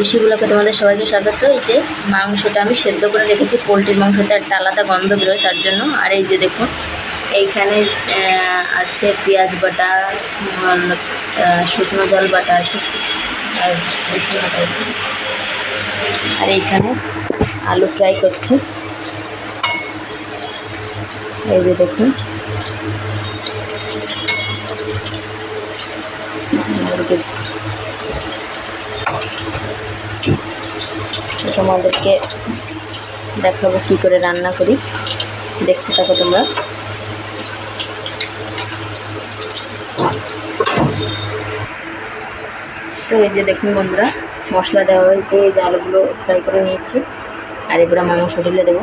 কৃষিগুলোকে তোমাদের সবাইকে স্বাগত। এই যে মাংসটা আমি সেদ্ধ করে রেখেছি, পোলট্রির মাংসতে একটা আলাদা গন্ধ বেরোয় তার জন্য। আর এই যে দেখুন, এইখানে আছে পেঁয়াজ বাটা শুকনো জল বাটা আছে। আর আর এইখানে আলু ফ্রাই করছি। এই যে দেখুন। মুরগির তোমাদেরকে দেখাবো কী করে রান্না করি। দেখতে থাকো তোমরা। তো এই যে দেখুন বন্ধুরা, মশলা দেওয়া হয়েছে, এই যে আলুগুলো ফ্রাই করে নিয়েছি। আর এবার মাংস ঢেলে দেবো।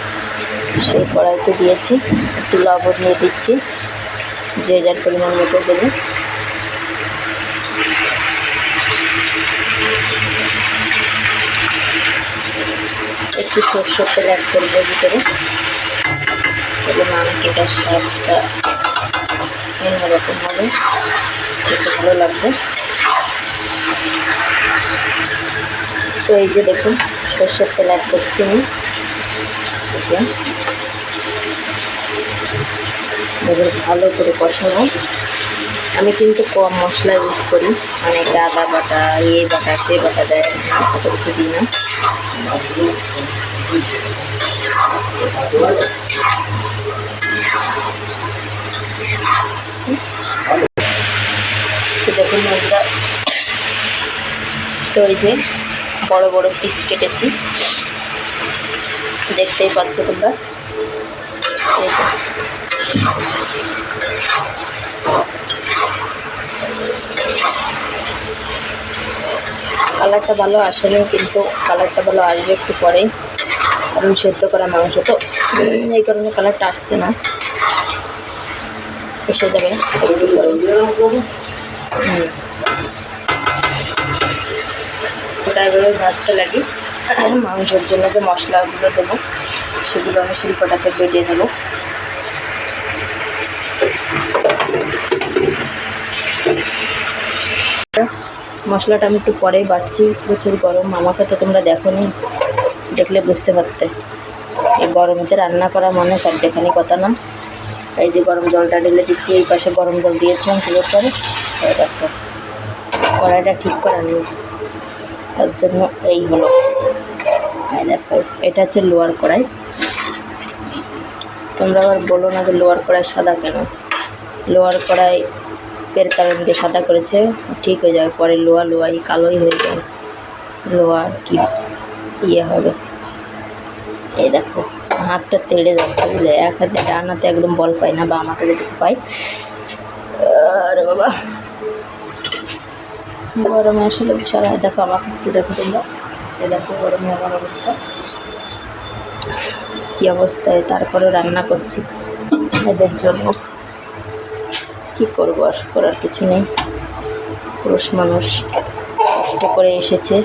সেই কড়াইতে দিয়েছি, একটু লবণ দিয়ে দিচ্ছি, যে যার পরিমাণ মতো দেবে। একটু সরষের তেল অ্যাড করব ভিতরে। তাহলে মাংসটার স্বাদটা অন্যরকম হবে খেতে ভালো লাগবে। তো এই যে দেখুন, সর্ষের তেল অ্যাড করছি আমি। দেখুন এবার ভালো করে কষানো আমি কিন্তু কম মশলা ইউজ করি। মানে আদা বাটা এ বাটা, সে বাটা দেয় দিই না। দেখুন বন্ধুরা, তো এই যে বড় বড় পিস কেটেছি। দেখতেই পাচ্ছ তোমরা। কালারটা ভালো আসেনি, কিন্তু কালারটা ভালো আসবে একটু পরেই। কারণ সেদ্ধ করা মাংস তো। এই কারণে কালারটা আসছে না। এসে যাবে। ওটা লাগি। মাংসের জন্য যে মশলাগুলো দেবো, সেগুলো আমি শিল্পটাতে বেটে দেবো মশলাটা আমি একটু পরেই বাড়ছি প্রচুর গরম। আমাকে তো তোমরা দেখো নি দেখলে বুঝতে পারতে। এই গরমেতে রান্না করা মানে চারটেখানি কথা না। এই যে গরম জলটা ঢেলে দিচ্ছি, এই পাশে গরম জল দিয়েছিলাম তুলে পরে কড়াইটা ঠিক করা নেই। তার জন্য এই হলো। এই দেখো এটা হচ্ছে লোয়ার কড়াই। তোমরা আবার বলো না যে লোয়ার কড়াই সাদা কেন? লোয়ার কড়াই পের কারণ দিয়ে সাদা করেছে, ঠিক হয়ে যাবে। পরে লোয়া লোয়াই কালোই হয়ে যাবে লোয়া কি ইয়ে হবে? এই দেখো, হাতটা তেড়ে যাচ্ছে, বুঝলে? এক হাতে ডান হাতে একদম বল পাই না, বা আমাকে যেটুকু পাই আরে বাবা। গরমে আসলে বিশাল দেখো, আমাকে একটু দেখো তোমরা। দেখো গরমে আমার অবস্থা। কী অবস্থায়? তারপরে রান্না করছি। এদের জন্য কী করব আর করার কিছু নেই। পুরুষ মানুষ কষ্ট করে এসেছে।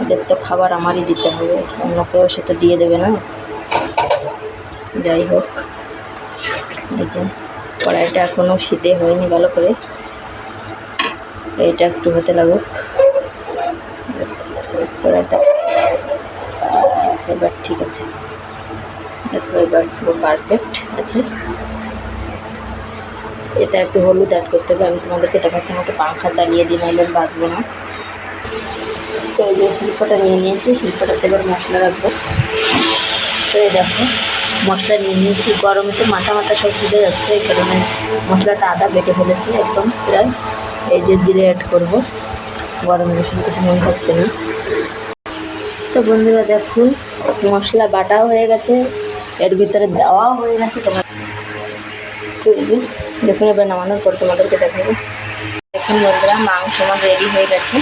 ওদের তো খাবার আমারই দিতে হবে অন্য কেউ সে তো দিয়ে দেবে না। যাই হোক, এই যে কড়াইটা এখনও শীতে হয়নি ভালো করে। এটা একটু হতে লাগুক কড়াইটা এবার ঠিক আছে। দেখো এবার পুরো পারফেক্ট আছে। এটা একটু হলুদ অ্যাড করতে হবে, আমি তোমাদেরকে দেখাচ্ছি, আমাকে পাংখা চালিয়ে দিই নাহলে আমি বাঁচবো না। তো এই যে শিল্পটা নিয়ে নিয়েছি, শিল্পটাতে এবার মশলা রাখব। তো এই দেখো, মশলা নিয়ে নিয়েছি, গরমে তো মাথা মাথা সব ফুটে যাচ্ছে, এই কারণে মশলাটা আদা বেটে ফেলেছি একদম প্রায়। এই যে জিরে অ্যাড করব, গরম রসুন কিছু মনে হচ্ছে না। তো বন্ধুরা দেখুন মশলা বাটাও হয়ে গেছে, এর ভিতরে দেওয়াও হয়ে গেছে তোমার। দেখুন এবার নামানোর পর তোমাদেরকে দেখাবো। দেখুন বন্ধুরা, মাংস আমার রেডি হয়ে গেছে।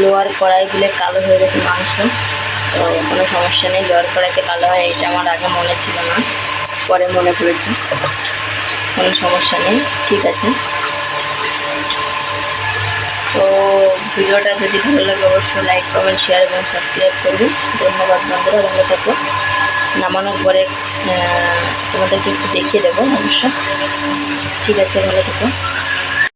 লোয়ার কড়াইগুলো কালো হয়ে গেছে মাংস। তো কোনো সমস্যা নেই, লোয়ার কড়াইতে কালো হয়, এটা আমার আগে মনে ছিল না, পরে মনে পড়েছে। কোনো সমস্যা নেই, ঠিক আছে। তো ভিডিওটা যদি ভালো লাগে, অবশ্যই লাইক কমেন্ট শেয়ার এবং সাবস্ক্রাইব করবে ধন্যবাদ বন্ধুরা, ভালো থাকো। নামানোর পরে তোমাদেরকে একটু দেখিয়ে দেবো অবশ্য ঠিক আছে, ভালো থাকো।